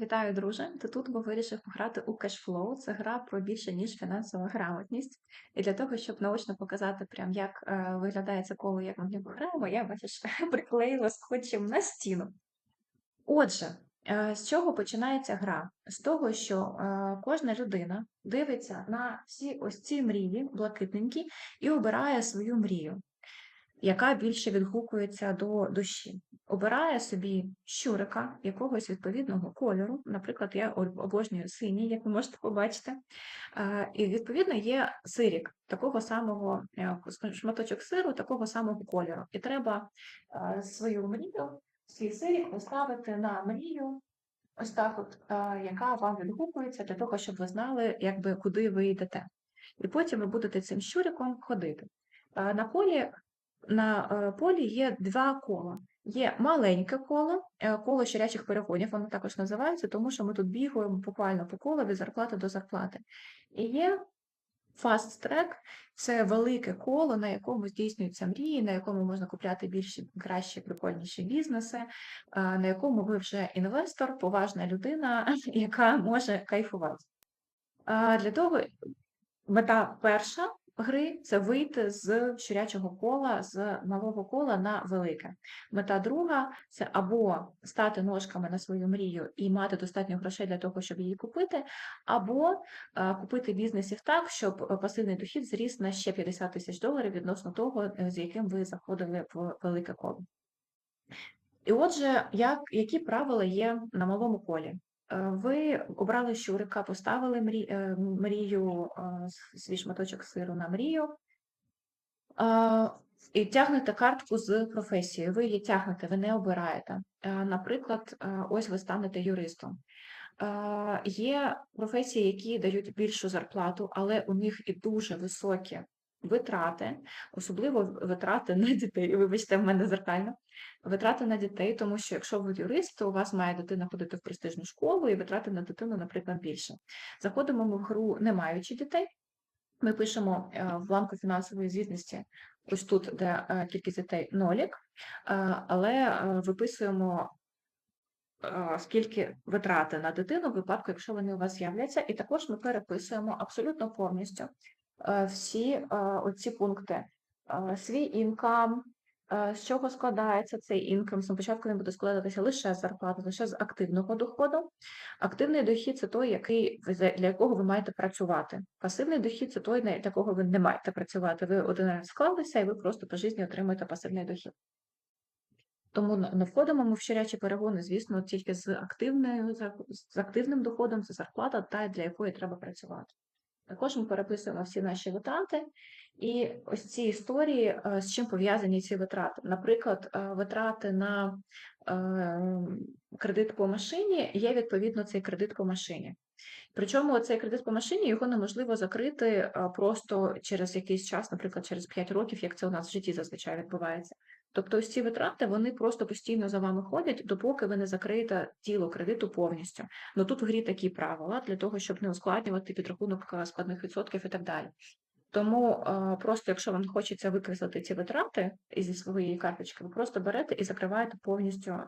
Вітаю, друже! Ти тут бо вирішив пограти у кешфлоу. Це гра про більше, ніж фінансова грамотність. І для того, щоб наочно показати, прям як е, виглядає це коло, як ми в нього граємо, я бачиш, приклеїла скотчем на стіну. Отже, е, з чого починається гра? З того, що е, кожна людина дивиться на всі ось ці мрії, блакитненькі, і обирає свою мрію яка більше відгукується до душі. Обирає собі щурика якогось відповідного кольору. Наприклад, я обожнюю синій, як ви можете побачити. І, відповідно, є сирік такого самого е, шматочок сиру, такого самого кольору. І треба свою мрію, свій сирік поставити на мрію. Ось так, от, яка вам відгукується, для того, щоб ви знали, якби, куди ви йдете. І потім ви будете цим щуриком ходити. На полі на е, полі є два кола. Є маленьке коло, е, коло щорячих переходів, воно також називається, тому що ми тут бігаємо буквально по колу від зарплати до зарплати. І є fast track це велике коло, на якому здійснюються мрії, на якому можна купляти більші, кращі, прикольніші бізнеси, е, на якому ви вже інвестор, поважна людина, яка може кайфувати. Для того мета перша гри це вийти з щурячого кола, з малого кола на велике. Мета друга це або стати ножками на свою мрію і мати достатньо грошей для того, щоб її купити, або а, купити бізнесів так, щоб пасивний дохід зріс на ще 50 тисяч доларів відносно того, е, з яким ви заходили в велике коло. І отже, як, які правила є на малому колі? Е, ви обрали щурика, поставили е, мрію, свій шматочок сиру на мрію і тягнете картку з професією. Ви її тягнете, ви не обираєте. Е, наприклад, ось ви станете юристом. Є професії, які дають більшу зарплату, але у них і дуже високі витрати, особливо витрати на дітей. Вибачте, в мене зеркально. Витрати на дітей, тому що якщо ви юрист, то у вас має дитина ходити в престижну школу, і витрати на дитину, наприклад, більше. Заходимо ми в гру, не маючи дітей. Ми пишемо е, в бланку фінансової звітності, ось тут, де е, кількість дітей нолік, е, але виписуємо. Скільки витрати на дитину в випадку, якщо вони у вас з'являться, і також ми переписуємо абсолютно повністю всі оці пункти: свій інкам, з чого складається цей інкам? Спочатку він буде складатися лише з зарплати, лише з активного доходу. Активний дохід це той, який для якого ви маєте працювати. Пасивний дохід це той, для якого ви не маєте працювати. Ви один раз склалися, і ви просто по житті отримуєте пасивний дохід. Тому не входимо ми в щорячі перегони, звісно, тільки з активною з активним доходом, це зарплата, та для якої треба працювати. Також ми переписуємо всі наші витрати, і ось ці історії, е, з чим пов'язані ці витрати. Наприклад, е, витрати на е, кредит по машині є відповідно цей кредит по машині. Причому цей кредит по машині його неможливо закрити просто через якийсь час, наприклад, через 5 років, як це у нас в житті зазвичай відбувається. Тобто ось ці витрати вони просто постійно за вами ходять, допоки ви не закриєте тіло кредиту повністю. Ну тут в грі такі правила для того, щоб не ускладнювати підрахунок складних відсотків і так далі. Тому просто, якщо вам хочеться викреслити ці витрати зі своєї карточки, ви просто берете і закриваєте повністю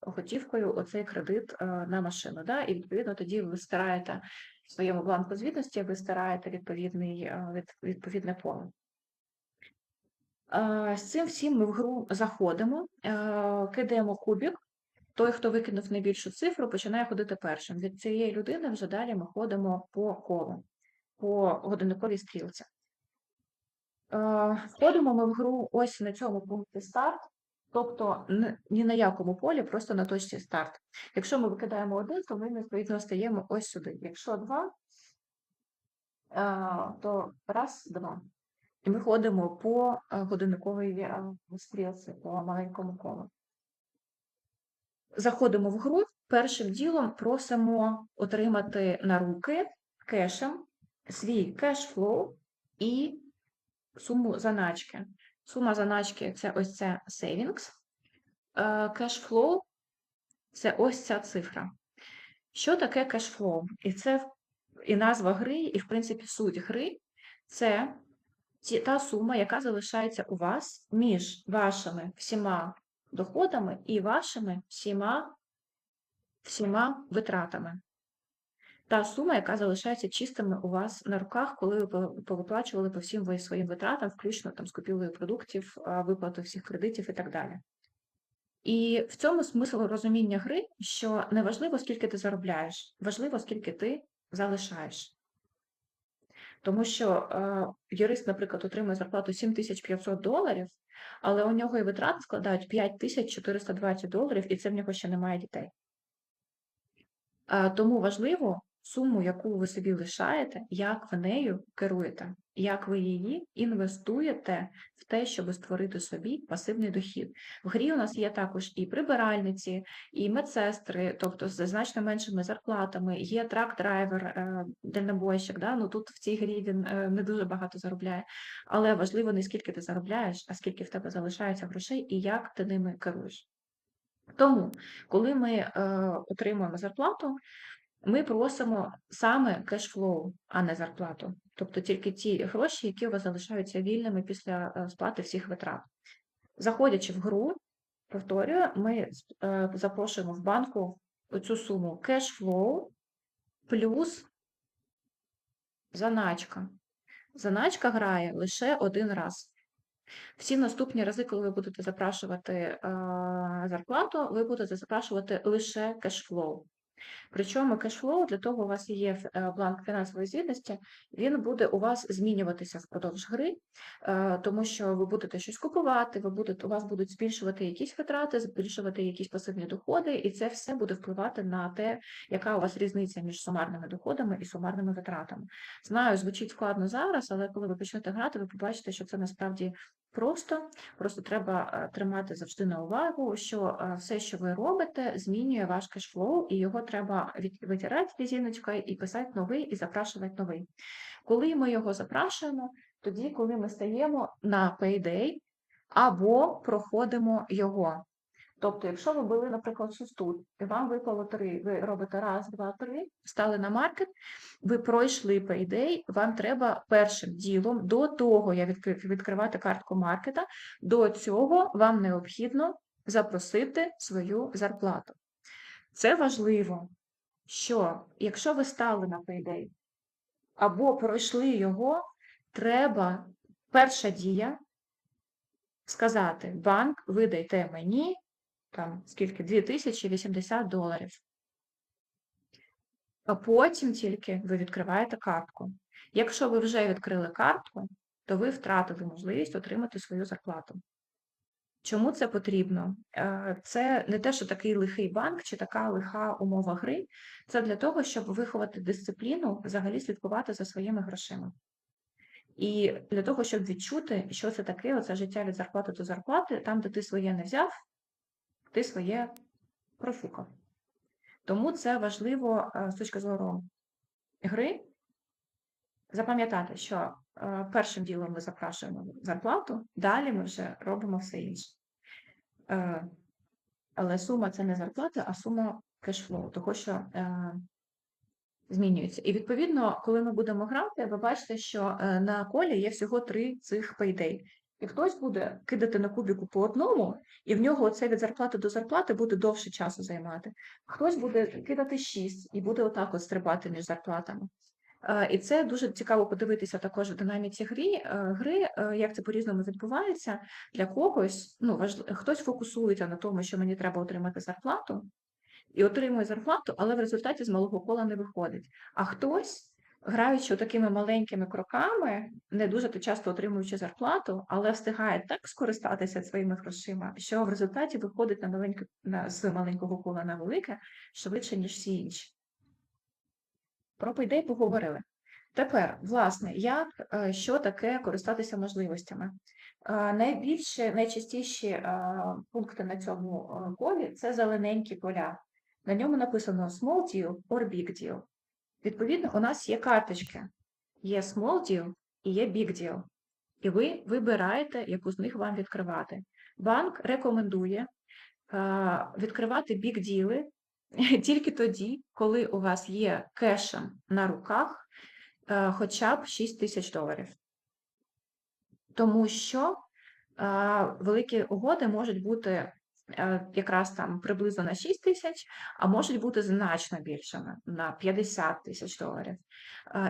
готівкою оцей кредит на машину. Да? І відповідно тоді ви стираєте в своєму бланку звітності, ви стираєте відповідний, відповідне поле. З цим всім ми в гру заходимо, кидаємо кубик. Той, хто викинув найбільшу цифру, починає ходити першим. Від цієї людини вже далі ми ходимо по колу, по годинниковій стрілці. Входимо ми в гру ось на цьому пункті старт, тобто ні на якому полі, просто на точці старт. Якщо ми викидаємо один, то ми відповідно стаємо ось сюди. Якщо два, то раз, два. І ми ходимо по годинниковій стрілці, по маленькому колу. Заходимо в гру, першим ділом просимо отримати на руки кешем свій кешфлоу і суму заначки. Сума заначки це ось це savings. Кешфлоу це ось ця цифра. Що таке кешфлоу? І це і назва гри, і, в принципі, суть гри це та сума, яка залишається у вас між вашими всіма доходами і вашими всіма всіма витратами. Та сума, яка залишається чистими у вас на руках, коли ви повиплачували по всім своїм витратам, включно там з купівлею продуктів, виплату всіх кредитів і так далі. І в цьому смисл розуміння гри, що не важливо, скільки ти заробляєш, важливо, скільки ти залишаєш. Тому що е, юрист, наприклад, отримує зарплату 7500 доларів, але у нього і витрати складають 5420 доларів, і це в нього ще немає дітей. Е, Тому важливо суму, яку ви собі лишаєте, як ви нею керуєте, як ви її інвестуєте в те, щоб створити собі пасивний дохід. В грі у нас є також і прибиральниці, і медсестри, тобто з значно меншими зарплатами, є трак-драйвер, е, дальнобойщик. Да? Ну, тут в цій грі він е, не дуже багато заробляє, але важливо не скільки ти заробляєш, а скільки в тебе залишається грошей і як ти ними керуєш. Тому, коли ми е, отримуємо зарплату, ми просимо саме кешфлоу, а не зарплату. Тобто тільки ті гроші, які у вас залишаються вільними після е, сплати всіх витрат. Заходячи в гру, повторюю, ми е, запрошуємо в банку оцю суму кешфлоу плюс заначка. Заначка грає лише один раз. Всі наступні рази, коли ви будете запрашувати е, зарплату, ви будете запрашувати лише кешфлоу. Причому кешфлоу, для того у вас є е, бланк фінансової звітності, він буде у вас змінюватися впродовж гри, е, тому що ви будете щось купувати, ви будете, у вас будуть збільшувати якісь витрати, збільшувати якісь пасивні доходи, і це все буде впливати на те, яка у вас різниця між сумарними доходами і сумарними витратами. Знаю, звучить складно зараз, але коли ви почнете грати, ви побачите, що це насправді просто. Просто треба е, тримати завжди на увагу, що е, все, що ви робите, змінює ваш кешфлоу, і його треба витирати лізіночкою і писати новий, і запрашувати новий. Коли ми його запрашуємо, тоді, коли ми стаємо на payday або проходимо його. Тобто, якщо ви були, наприклад, тут, і вам випало три, ви робите раз, два, три, стали на маркет, ви пройшли payday, вам треба першим ділом, до того, я відкрив відкривати картку маркета, до цього вам необхідно запросити свою зарплату. Це важливо, що якщо ви стали на payday або пройшли його, треба перша дія сказати: банк, видайте мені там скільки 2080 доларів. А потім тільки ви відкриваєте картку. Якщо ви вже відкрили картку, то ви втратили можливість отримати свою зарплату. Чому це потрібно? Це не те, що такий лихий банк чи така лиха умова гри. Це для того, щоб виховати дисципліну, взагалі слідкувати за своїми грошима. І для того, щоб відчути, що це таке, оце життя від зарплати до зарплати, там, де ти своє не взяв, ти своє профукав. Тому це важливо е, з точки зору гри запам'ятати, що е, першим ділом ми запрашуємо зарплату, далі ми вже робимо все інше. Е, Але сума це не зарплата, а сума кешфлоу, того, що змінюється. І відповідно, коли ми будемо грати, ви бачите, що на колі є всього три цих payday. І хтось буде кидати на кубіку по одному, і в нього це від зарплати до зарплати буде довше часу займати. Хтось буде кидати шість і буде отак от стрибати між зарплатами. Е, І це дуже цікаво подивитися також в динаміці е, гри, е, як це по-різному відбувається. Для когось, ну, важ... хтось фокусується на тому, що мені треба отримати зарплату, і отримує зарплату, але в результаті з малого кола не виходить. А хтось, граючи такими маленькими кроками, не дуже то часто отримуючи зарплату, але встигає так скористатися своїми грошима, що в результаті виходить на маленьке на з маленького кола на велике швидше, ніж всі інші. Про пейдей поговорили. Тепер, власне, як е, що таке користатися можливостями? Е, Найбільше, найчастіші е, пункти на цьому колі це зелененькі поля. На ньому написано small deal or big deal. Відповідно, у нас є карточки. Є small deal і є big deal. І ви вибираєте, яку з них вам відкривати. Банк рекомендує е, відкривати big deal тільки тоді, коли у вас є кешем на руках е, хоча б 6 тисяч доларів. Тому що е, великі угоди можуть бути якраз там приблизно на 6 тисяч, а можуть бути значно більшими на 50 тисяч доларів.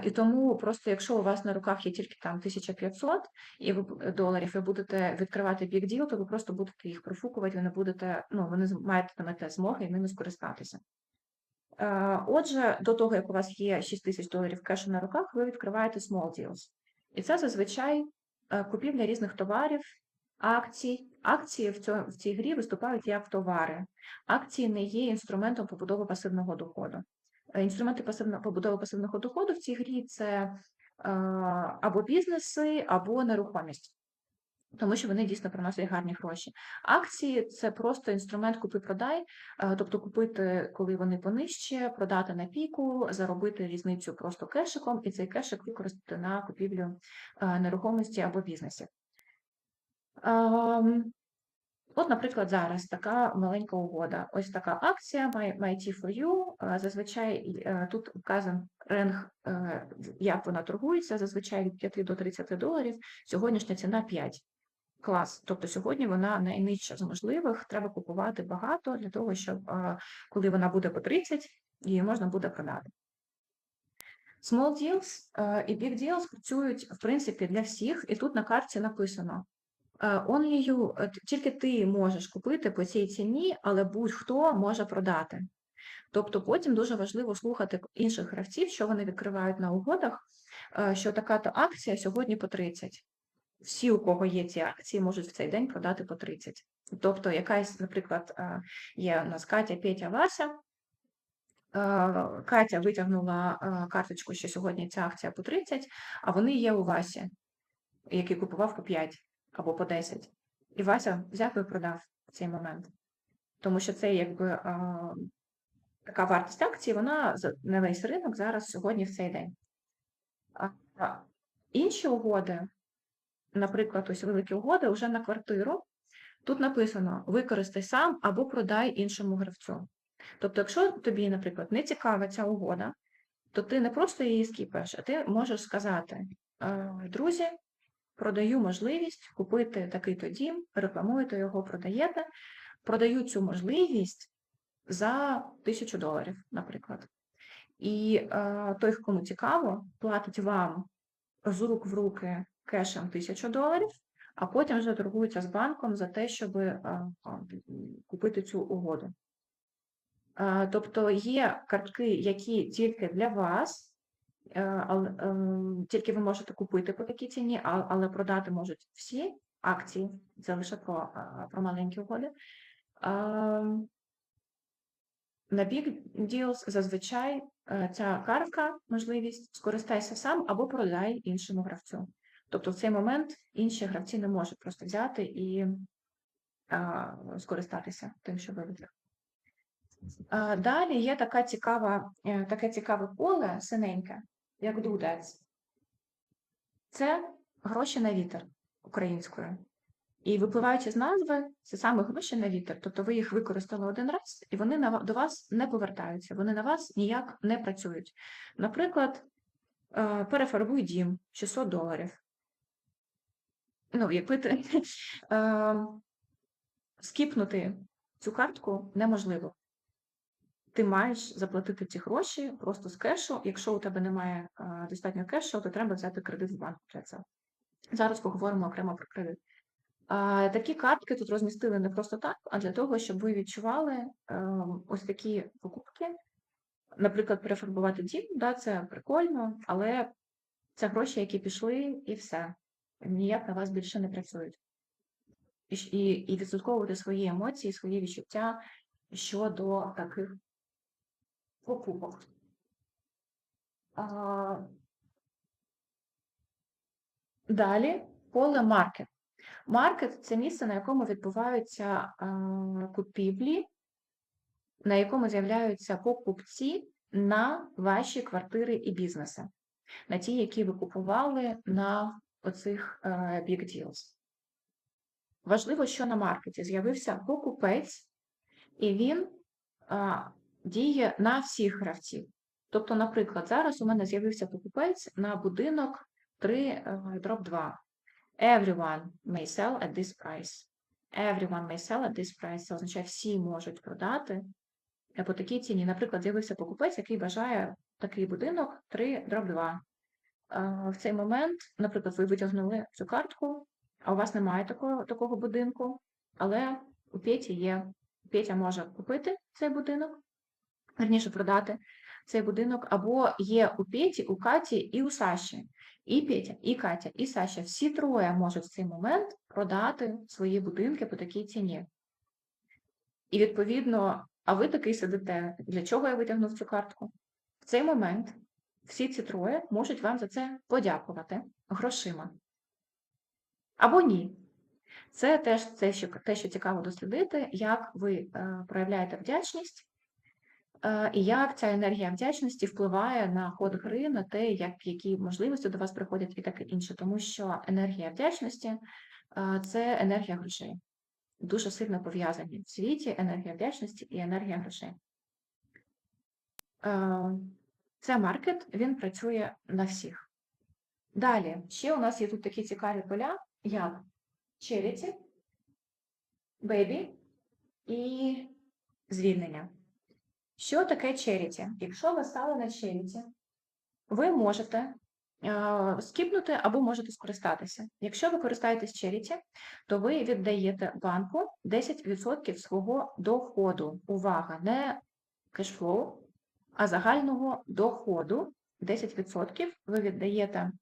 І тому просто якщо у вас на руках є тільки там 1500 і ви доларів, і будете відкривати big deal, то ви просто будете їх профукувати, ви не будете, ну, ви не маєте змоги ними скористатися. Е, Отже, до того, як у вас є 6 тисяч доларів кешу на руках, ви відкриваєте small deals. І це зазвичай купівля різних товарів, акцій. Акції в, цьо- в цій грі виступають як товари. Акції не є інструментом побудови пасивного доходу. Е, Інструменти пасивно, побудови пасивного доходу в цій грі це е, або бізнеси, або нерухомість. Тому що вони дійсно приносять гарні гроші. Акції це просто інструмент купи-продай, е, тобто купити, коли вони понижче, продати на піку, заробити різницю просто кешиком, і цей кешик використати на купівлю нерухомості або бізнесів. От, наприклад, зараз така маленька угода. Ось така акція My, My Tea for You. Зазвичай е, тут вказан ринг, е, як вона торгується, зазвичай від 5 до 30 доларів. Сьогоднішня ціна 5. Клас. Тобто сьогодні вона найнижча з можливих. Треба купувати багато для того, щоб е, коли вона буде по 30, її можна буде продати. Small deals і big deals працюють в принципі для всіх, і тут на карті написано. Е, you, е, тільки ти можеш купити по цій ціні, але будь-хто може продати. Тобто потім дуже важливо слухати інших гравців, що вони відкривають на угодах, е, що така-то акція сьогодні по 30. Всі, у кого є ці акції, можуть в цей день продати по 30. Тобто, якась, наприклад, є у нас Катя, Петя, Вася. Катя витягнула карточку, що сьогодні ця акція по 30, а вони є у Васі, який купував по 5 або по 10. І Вася взяв і продав в цей момент. Тому що це якби е, така вартість акції, вона на весь ринок зараз сьогодні в цей день. А, а Інші угоди, наприклад, ось великі угоди вже на квартиру. Тут написано: використай сам або продай іншому гравцю. Тобто, якщо тобі, наприклад, не цікава ця угода, то ти не просто її скіпаєш, а ти можеш сказати: «Е, друзі, продаю можливість купити такий-то дім, рекламуєте його, продаєте, продаю цю можливість за тисячу доларів, наприклад. І е, той, кому цікаво, платить вам з рук в руки кешем тисячу доларів, а потім вже торгується з банком за те, щоб е, е, купити цю угоду. Е, Тобто є картки, які тільки для вас, тільки ви можете купити по такій ціні, але продати можуть всі акції, це лише про, е, про маленькі угоди. Ем, На Big Deals зазвичай е, ця картка, можливість скористайся сам або продай іншому гравцю. Тобто в цей момент інші гравці не можуть просто взяти і а, скористатися тим, що ви виграли. Далі є така цікава, е, таке цікаве поле синеньке, як дудець. Це гроші на вітер українською. І випливаючи з назви, це саме гроші на вітер. Тобто ви їх використали один раз, і вони на, до вас не повертаються, вони на вас ніяк не працюють. Наприклад, е, перефарбуй дім 600 доларів. Ну, якби ти е, скіпнути цю картку неможливо. Ти маєш заплатити ці гроші просто з кешу. Якщо у тебе немає е, достатньо кешу, то треба взяти кредит в банку для цього. Зараз поговоримо окремо про кредит. Такі картки тут розмістили не просто так, а для того, щоб ви відчували е, ось такі покупки. Наприклад, перефарбувати дім, да, це прикольно, але це гроші, які пішли, і все. Ніяк на вас більше не працюють. І, і, і відслідковувати свої емоції, свої відчуття щодо таких покупок. Далі поле маркет. Маркет це місце, на якому відбуваються купівлі, на якому з'являються покупці на ваші квартири і бізнеси, на ті, які ви купували на оцих е, big deals. Важливо, що на маркеті з'явився покупець, і він діє на всіх гравців. Тобто, наприклад, зараз у мене з'явився покупець на будинок 3 дроп 2. Everyone may sell at this price. everyone may sell at this price, це означає всі можуть продати по такій ціні. Наприклад, з'явився покупець, який бажає такий будинок 3 дроб 2. В цей момент, наприклад, ви витягнули цю картку, а у вас немає такого, такого будинку, але у Петі є. Петя може купити цей будинок, верніше продати цей будинок, або є у Петі, у Каті і у Саші. І Петя, і Катя, і Саша. Всі троє можуть в цей момент продати свої будинки по такій ціні. І, відповідно, а ви такий сидите, для чого я витягнув цю картку? В цей момент всі ці троє можуть вам за це подякувати грошима. Або ні. Це теж те, що те, що цікаво дослідити, як ви е, проявляєте вдячність, і як ця енергія вдячності впливає на ход гри, на те, як, які можливості до вас приходять і таке інше. Тому що енергія вдячності е, це енергія грошей. Дуже сильно пов'язані в світі енергія вдячності і енергія грошей. Е, це маркет, він працює на всіх. Далі, ще у нас є тут такі цікаві поля, як Charity, Baby і звільнення. Що таке Charity? Якщо ви стали на Charity, ви можете е, скіпнути або можете скористатися. Якщо ви користаєтесь Charity, то ви віддаєте банку 10% свого доходу. Увага, не кешфлоу, а загального доходу 10% ви віддаєте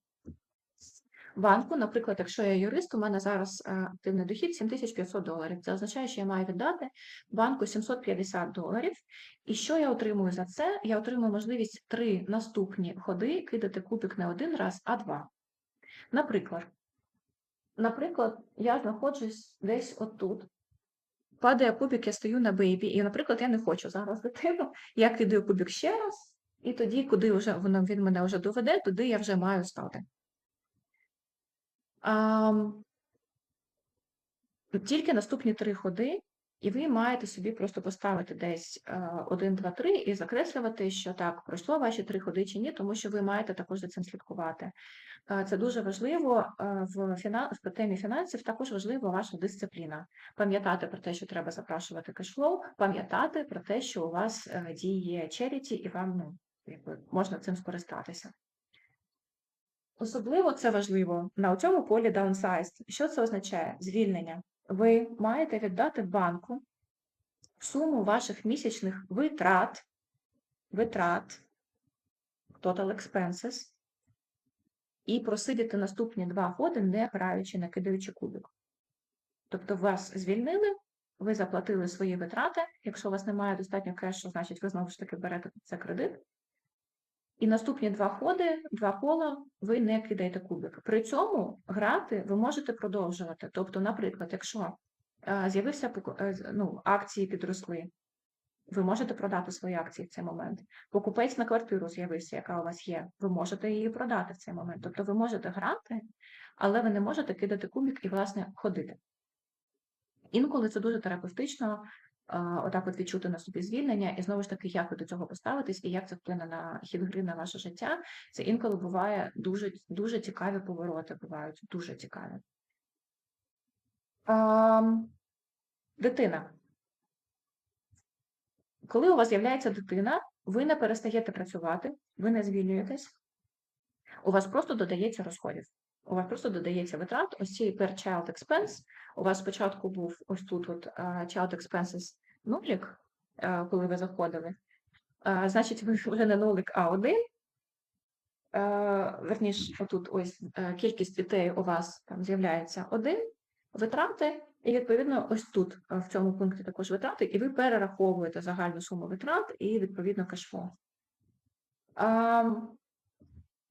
банку. Наприклад, якщо я юрист, у мене зараз е, активний дохід 7500 доларів. Це означає, що я маю віддати банку 750 доларів. І що я отримую за це? Я отримую можливість три наступні ходи кидати кубик не один раз, а два. Наприклад, наприклад, я знаходжусь десь отут. Падає кубик, я стою на бейбі, і, наприклад, я не хочу зараз дитину. Я кидаю кубик ще раз, і тоді, куди вже воно він мене вже доведе, туди я вже маю стати. А, тільки наступні три ходи, і ви маєте собі просто поставити десь 1, 2, 3 і закреслювати, що так, пройшло ваші три ходи чи ні, тому що ви маєте також за цим слідкувати. Це дуже важливо в фінан... в темі фінансів, також важлива ваша дисципліна. Пам'ятати про те, що треба запрашувати кешфлоу, пам'ятати про те, що у вас е, діє черіті, і вам ну, якби, можна цим скористатися. Особливо це важливо на цьому полі downsized. Що це означає? Звільнення. Ви маєте віддати банку суму ваших місячних витрат, витрат, total expenses, і просидіти наступні два ходи, не граючи, не кидаючи кубик. Тобто вас звільнили, ви заплатили свої витрати. Якщо у вас немає достатньо кешу, значить ви знову ж таки берете це кредит. І наступні два ходи, два кола, ви не кидаєте кубик. При цьому грати ви можете продовжувати. Тобто, наприклад, якщо е, з'явився е, ну, акції підросли, ви можете продати свої акції в цей момент. Покупець на квартиру з'явився, яка у вас є, ви можете її продати в цей момент. Тобто ви можете грати, але ви не можете кидати кубик і, власне, ходити. Інколи це дуже терапевтично отак от відчути на собі звільнення, і знову ж таки, як ви до цього поставитесь, і як це вплине на хід гри на ваше життя. Це інколи буває дуже дуже цікаві повороти, бувають дуже цікаві. Дитина. Коли у вас з'являється дитина, ви не перестаєте працювати, ви не звільнюєтесь, у вас просто додається розходів. У вас просто додається витрат. Ось ці per child expense. У вас спочатку був ось тут от child expenses нулік, коли ви заходили. Значить, ви вже не нулик, а один. Верніше, отут ось е, кількість дітей у вас там з'являється один, витрати, і, відповідно, ось тут, в цьому пункті також витрати, і ви перераховуєте загальну суму витрат і, відповідно, кешфлоу.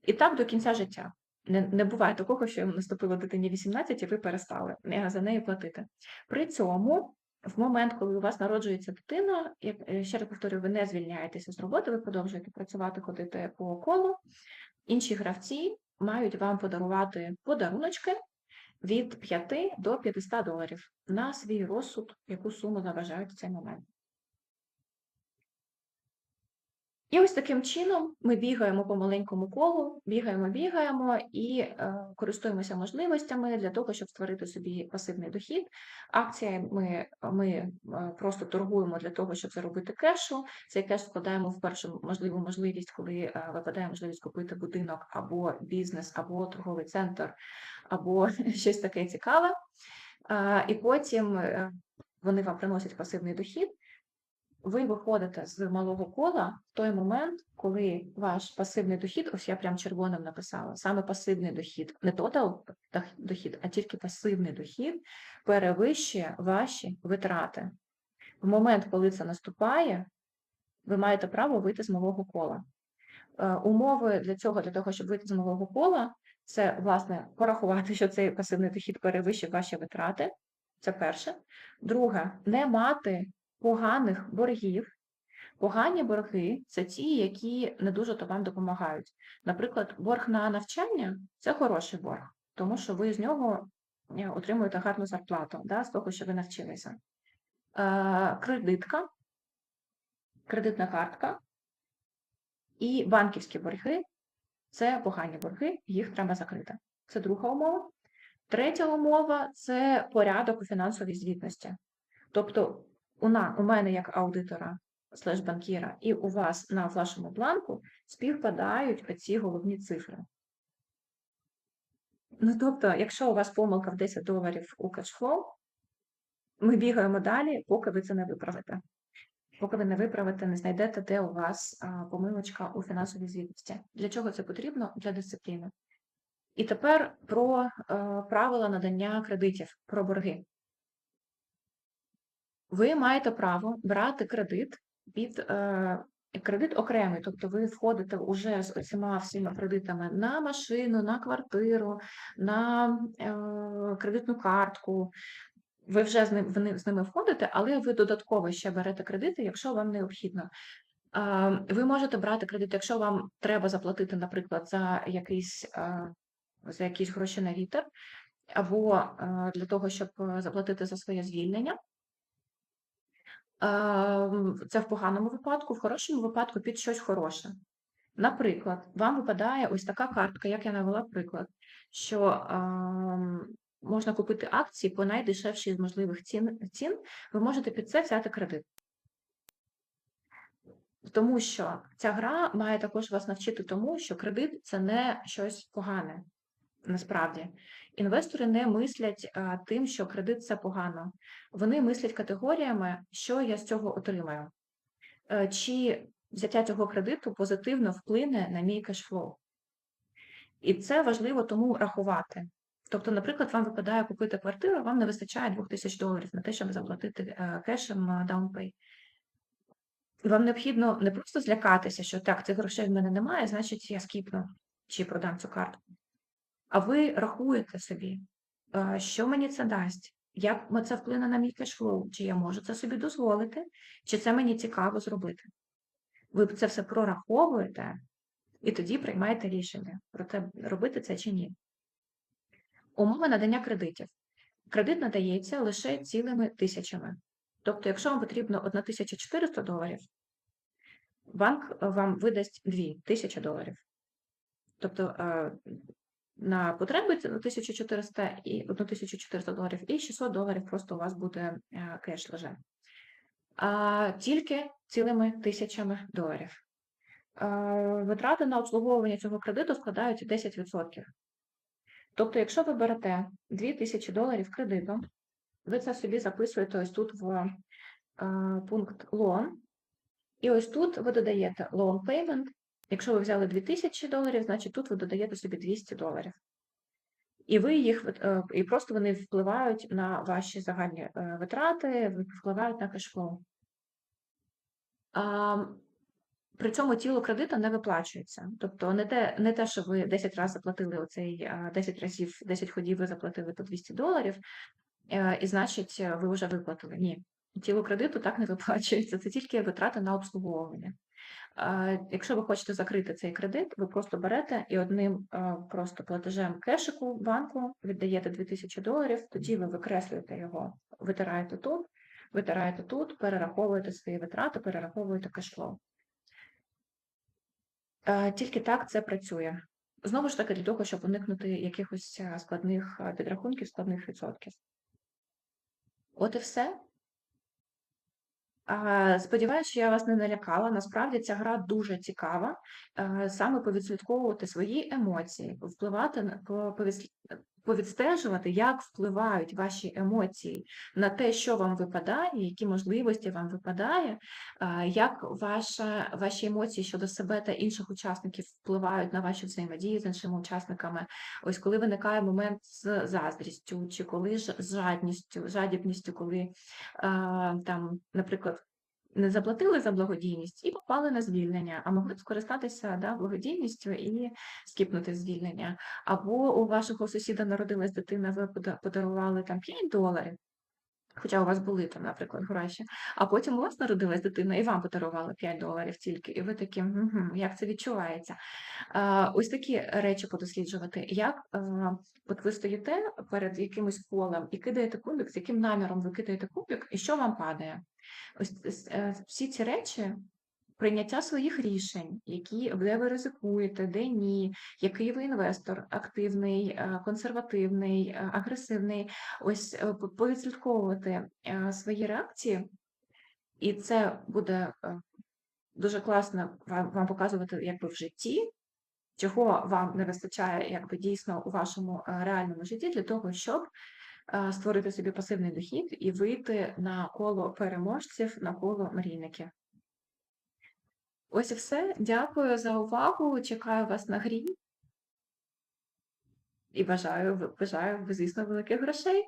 І так до кінця життя. Не не буває такого, що наступило дитині 18, і ви перестали за неї платити. При цьому, в момент, коли у вас народжується дитина, як е, ще раз повторюю, ви не звільняєтеся з роботи, ви продовжуєте працювати, ходити по колу. Інші гравці мають вам подарувати подаруночки від 5 до 500 доларів на свій розсуд, яку суму заважають в цей момент. І ось таким чином ми бігаємо по маленькому колу, бігаємо, бігаємо і е, користуємося можливостями для того, щоб створити собі пасивний дохід. Акціями ми е, просто торгуємо для того, щоб заробити кешу. Цей кеш вкладаємо в першу можливу можливість, коли е, випадає можливість купити будинок або бізнес, або торговий центр, або щось таке цікаве. Е, і потім вони вам приносять пасивний дохід ви виходите з малого кола в той момент, коли ваш пасивний дохід, ось я прям червоним написала, саме пасивний дохід, не тотал дохід, а тільки пасивний дохід перевищує ваші витрати. В момент, коли це наступає, ви маєте право вийти з малого кола. Е, умови для цього, для того, щоб вийти з малого кола, це, власне, порахувати, що цей пасивний дохід перевищив ваші витрати. Це перше. Друге, не мати поганих боргів. Погані борги це ті, які не дуже то вам допомагають. Наприклад, борг на навчання це хороший борг, тому що ви з нього е, отримуєте гарну зарплату да, з того, що ви навчилися. Е, Кредитка, кредитна картка і банківські борги це погані борги, їх треба закрити. Це друга умова. Третя умова це порядок у фінансовій звітності. Тобто у, на, у мене як аудитора слеш банкіра і у вас на вашому бланку співпадають оці головні цифри. Ну, тобто, якщо у вас помилка в 10 доларів у кешфлоу, ми бігаємо далі, поки ви це не виправите. Поки ви не виправите, не знайдете, де у вас помилочка у фінансовій звітності. Для чого це потрібно? Для дисципліни. І тепер про е, правила надання кредитів, про борги ви маєте право брати кредит під е, кредит окремий, тобто ви входите вже з оціма всіма кредитами на машину, на квартиру, на е, кредитну картку. Ви вже з ним, з ними входите, але ви додатково ще берете кредити, якщо вам необхідно. Ви можете брати кредит, якщо вам треба заплатити, наприклад, за якийсь е, за якісь гроші на вітер, або е, для того, щоб заплатити за своє звільнення. Ем, це в поганому випадку, в хорошому випадку під щось хороше. Наприклад, вам випадає ось така картка, як я навела приклад, що е, можна купити акції по найдешевшій з можливих цін, цін, ви можете під це взяти кредит. Тому що ця гра має також вас навчити тому, що кредит це не щось погане насправді. Інвестори не мислять а, тим, що кредит це погано. Вони мислять категоріями, що я з цього отримаю. Е, чи взяття цього кредиту позитивно вплине на мій кешфлоу. І це важливо тому рахувати. Тобто, наприклад, вам випадає купити квартиру, вам не вистачає 2000 доларів на те, щоб заплатити е, кешем DownPay. Вам необхідно не просто злякатися, що так, цих грошей в мене немає, значить я скіпну чи продам цю картку. А ви рахуєте собі, що мені це дасть, як це вплине на мій кешфлоу, чи я можу це собі дозволити, чи це мені цікаво зробити. Ви це все прораховуєте і тоді приймаєте рішення про те, робити це чи ні. Умови надання кредитів. Кредит надається лише цілими тисячами. Тобто, якщо вам потрібно 1400 доларів, банк вам видасть 2000 доларів. Тобто на потреби 1400 і 1400 доларів, і 600 доларів просто у вас буде е, кеш лежать. А тільки цілими тисячами доларів. Витрати на обслуговування цього кредиту складають 10%. Тобто, якщо ви берете 2000 доларів кредиту, ви це собі записуєте ось тут в е, пункт loan, і ось тут ви додаєте loan payment Якщо ви взяли 2000 доларів, значить тут ви додаєте собі 200 доларів. І ви їх е, і просто вони впливають на ваші загальні е, витрати, впливають на кешфлоу. При цьому тіло кредиту не виплачується. Тобто не те, не те, що ви 10 разів заплатили оцей 10 разів, 10 ходів ви заплатили по 200 доларів, е, і значить, ви вже виплатили. Ні. Тіло кредиту так не виплачується, це тільки витрати на обслуговування. Якщо ви хочете закрити цей кредит, ви просто берете і одним просто платежем кешику банку віддаєте 2000 доларів, тоді ви викреслюєте його, витираєте тут, витираєте тут, перераховуєте свої витрати, перераховуєте кешфлоу. Е, Тільки так це працює. Знову ж таки, для того, щоб уникнути якихось складних підрахунків, складних відсотків. От і все. А, Сподіваюсь, що я вас не налякала. Насправді ця гра дуже цікава. Е, Саме повідслідковувати свої емоції, впливати на по- повідстежувати, як впливають ваші емоції на те, що вам випадає, які можливості вам випадає, як ваша, ваші емоції щодо себе та інших учасників впливають на ваші взаємодії з іншими учасниками. Ось коли виникає момент з заздрістю, чи коли ж з жадністю, жадібністю, коли там, наприклад, не заплатили за благодійність і попали на звільнення, а могли б скористатися да, благодійністю і скіпнути звільнення. Або у вашого сусіда народилась дитина, ви пода- подарували там 5 доларів, хоча у вас були там, наприклад, гроші, а потім у вас народилась дитина і вам подарували 5 доларів тільки, і ви такі, угу, як це відчувається? Ось такі речі подосліджувати. Як от ви стоїте перед якимось полем і кидаєте кубик, з яким наміром ви кидаєте кубик, і що вам падає? Ось, е, всі ці речі. Прийняття своїх рішень, які де ви ризикуєте, де ні, який ви інвестор, активний, е, консервативний, е, агресивний. Ось е, повідслідковувати свої реакції, і це буде дуже класно вам, показувати, якби в житті, чого вам не вистачає, якби дійсно у вашому реальному житті для того, щоб створити собі пасивний дохід і вийти на коло переможців, на коло мрійників. Ось і все. Дякую за увагу. Чекаю вас на грі і бажаю, бажаю, звісно, великих грошей.